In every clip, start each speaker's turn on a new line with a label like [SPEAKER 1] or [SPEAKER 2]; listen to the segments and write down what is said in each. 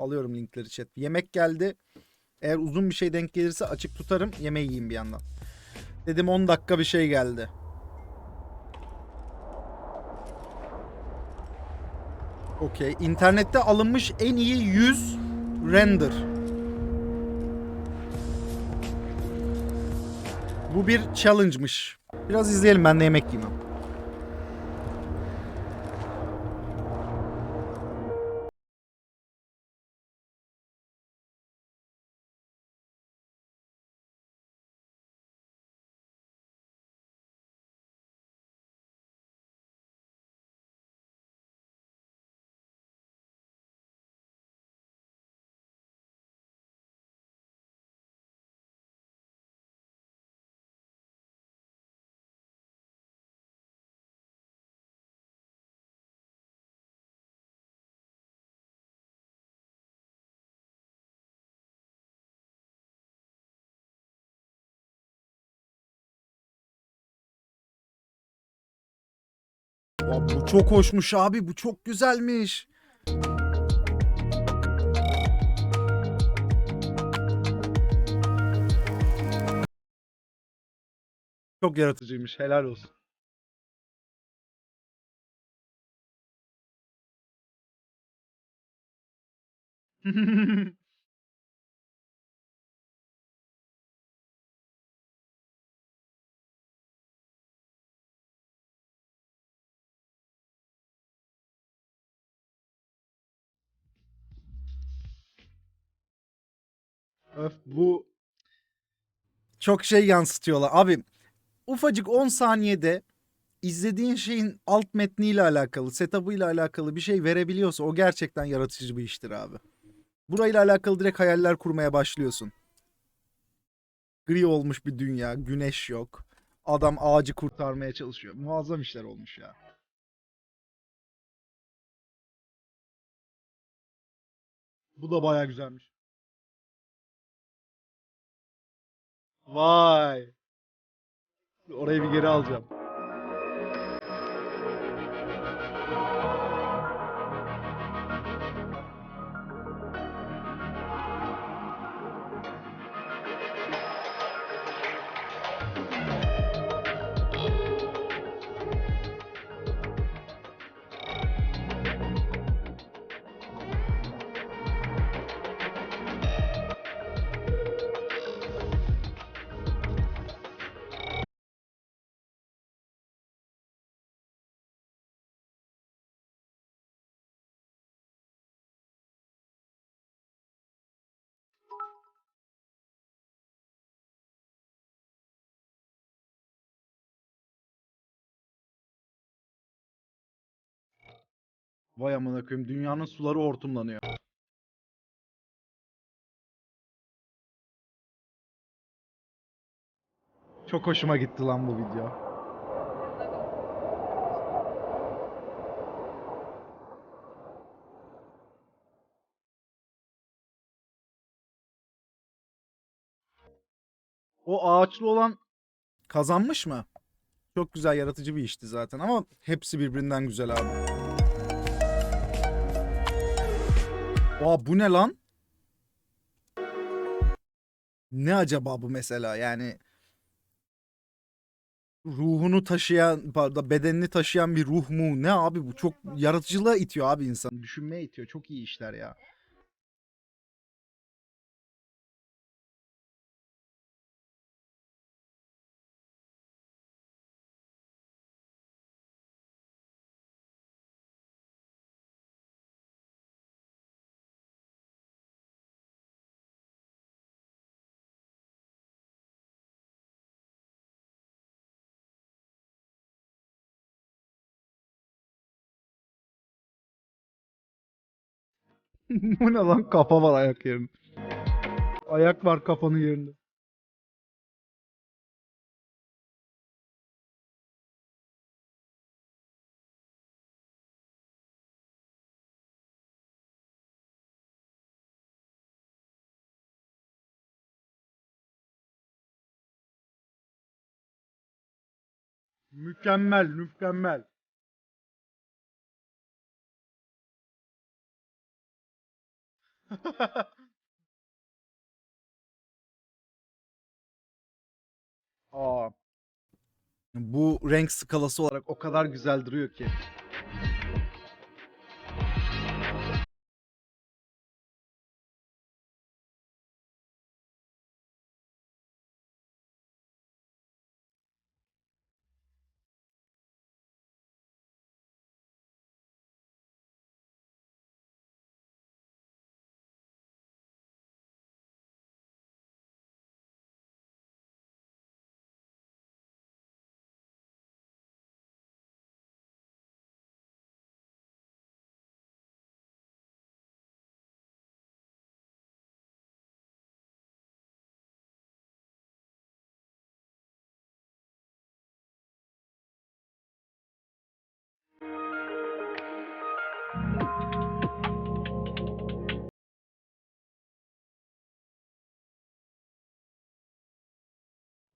[SPEAKER 1] Alıyorum linkleri chat. Yemek geldi. Eğer uzun bir şey denk gelirse açık tutarım. Yemeği yiyeyim bir yandan. Dedim 10 dakika bir şey geldi. Okey. İnternette alınmış en iyi 100 render. Bu bir challenge'mış. Biraz izleyelim ben de yemek yiyeyim. Bu çok hoşmuş abi. Bu çok güzelmiş. Çok yaratıcıymış. Helal olsun. Öf bu çok şey yansıtıyorlar. Abi ufacık 10 saniyede izlediğin şeyin alt metniyle alakalı, setup'ıyla alakalı bir şey verebiliyorsa o gerçekten yaratıcı bir iştir abi. Burayla alakalı direkt hayaller kurmaya başlıyorsun. Gri olmuş bir dünya, güneş yok. Adam ağacı kurtarmaya çalışıyor. Muazzam işler olmuş ya. Bu da baya güzelmiş. Vay. Orayı bir geri alacağım. Vay amına koyayım dünyanın suları hortumlanıyor. Çok hoşuma gitti lan bu video. O ağaçlı olan kazanmış mı? Çok güzel yaratıcı bir işti zaten ama hepsi birbirinden güzel abi. Aa bu ne lan? Ne acaba bu mesela? Yani ruhunu taşıyan pardon, bedenini taşıyan bir ruh mu? Ne abi? Bu çok yaratıcılığa itiyor abi insan. Düşünmeye itiyor. Çok iyi işler ya. Bu ne lan kafa var ayak yerinde. Ayak var kafanın yerinde. Mükemmel, mükemmel. Aa. Bu renk skalası olarak o kadar güzel duruyor ki.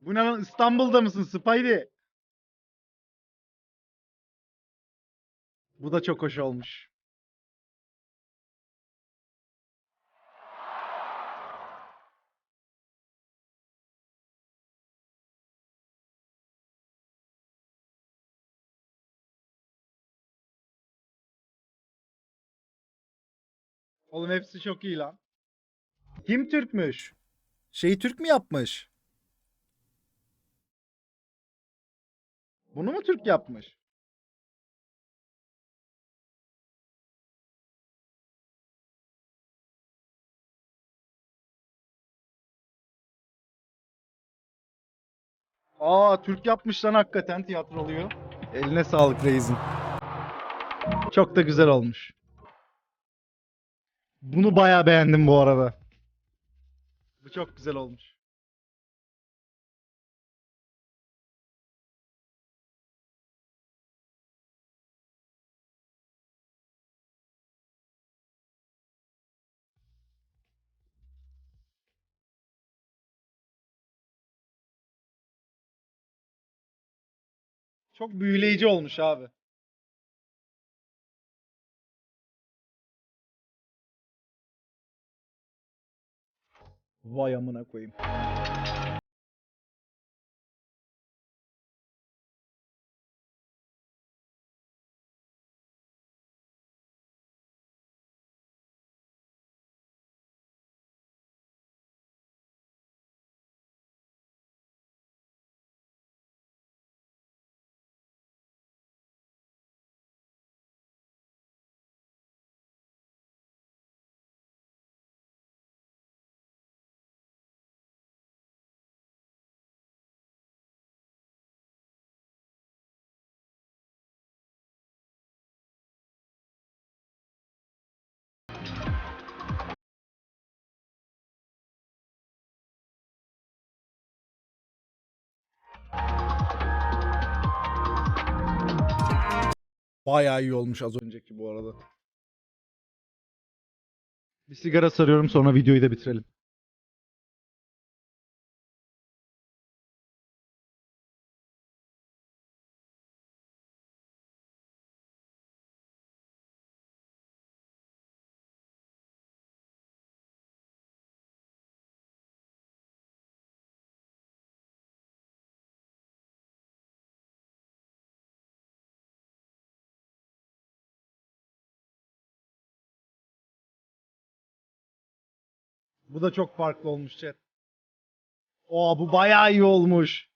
[SPEAKER 1] Bu ne lan İstanbul'da mısın Spidey? Bu da çok hoş olmuş. Oğlum hepsi çok iyi lan. Kim Türkmüş? Şeyi Türk mü yapmış? Bunu mu Türk yapmış? Aa Türk yapmış lan hakikaten tiyatro oluyor. Eline sağlık Reis'in. Çok da güzel olmuş. Bunu bayağı beğendim bu arada. Bu çok güzel olmuş. Çok büyüleyici olmuş abi. Vay amına koyayım. Bayağı iyi olmuş az önceki bu arada. Bir sigara sarıyorum sonra videoyu da bitirelim. Bu da çok farklı olmuş chat. Oo bu bayağı iyi olmuş.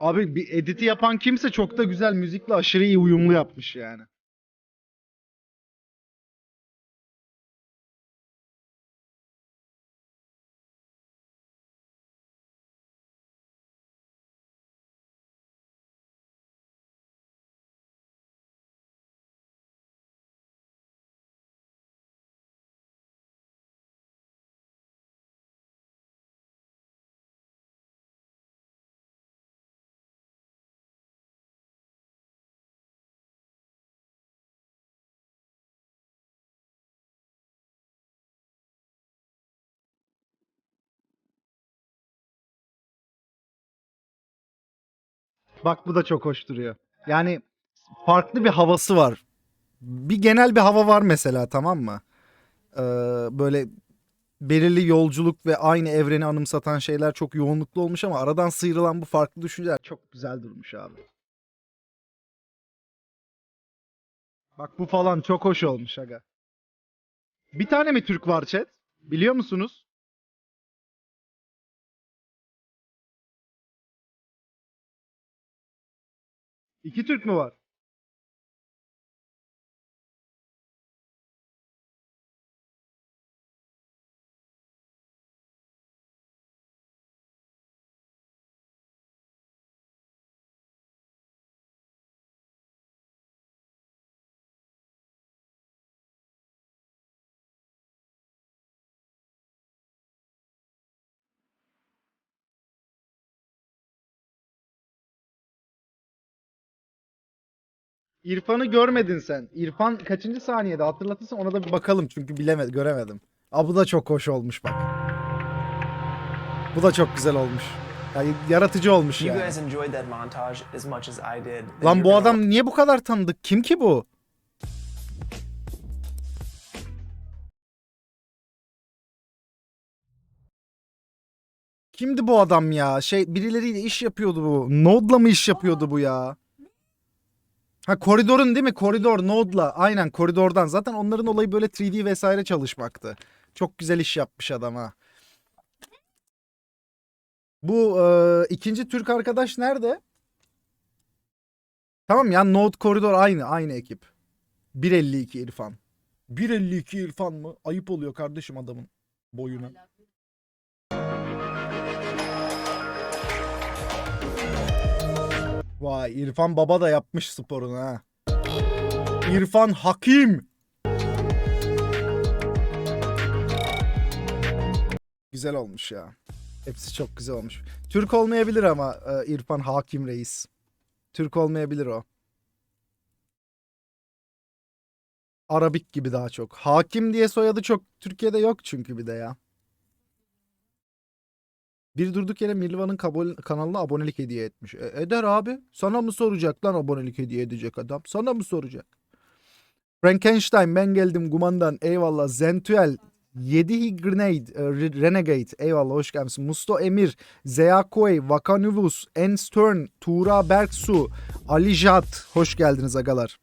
[SPEAKER 1] Abi bir editi yapan kimse çok da güzel müzikle aşırı iyi uyumlu yapmış yani. Bak bu da çok hoş duruyor. Yani farklı bir havası var. bir genel bir hava var mesela tamam mı? Ee, böyle belirli yolculuk ve aynı evreni anımsatan şeyler çok yoğunluklu olmuş ama aradan sıyrılan bu farklı düşünceler çok güzel durmuş abi. Bak bu falan çok hoş olmuş aga. Bir tane mi Türk var chat? Biliyor musunuz? İki Türk mü var? İrfan'ı görmedin sen. İrfan kaçıncı saniyede hatırlatırsan ona da bir bakalım çünkü bilemedim, göremedim. Aa bu da çok hoş olmuş bak. Bu da çok güzel olmuş. Yani yaratıcı olmuş yani. Lan bu adam niye bu kadar tanıdık? Kim ki bu? Kimdi bu adam ya? Şey birileriyle iş yapıyordu bu. Node'la mı iş yapıyordu bu ya? Ha koridorun değil mi? Koridor Node'la. Aynen koridordan. Zaten onların olayı böyle 3D vesaire çalışmaktı. Çok güzel iş yapmış adam ha. Bu e, ikinci Türk arkadaş nerede? Tamam ya Node koridor aynı. Aynı ekip. 1.52 İrfan. 1.52 İrfan mı? Ayıp oluyor kardeşim adamın boyuna. Vay İrfan baba da yapmış sporunu ha. İrfan Hakim. Güzel olmuş ya. Hepsi çok güzel olmuş. Türk olmayabilir ama e, İrfan Hakim Reis. Türk olmayabilir o. Arabik gibi daha çok. Hakim diye soyadı çok Türkiye'de yok çünkü bir de ya. Bir durduk yere Mirvan'ın kanalına abonelik hediye etmiş. E, eder abi. Sana mı soracak lan abonelik hediye edecek adam? Sana mı soracak? Frankenstein ben geldim Guman'dan. Eyvallah. Zentuel 7 Grenade, Re- Renegade. Eyvallah hoş gelmişsin. Musto Emir, Zeakoy, Vakanuvus, En Stern, Tuğra Berksu, Ali Jat. Hoş geldiniz agalar.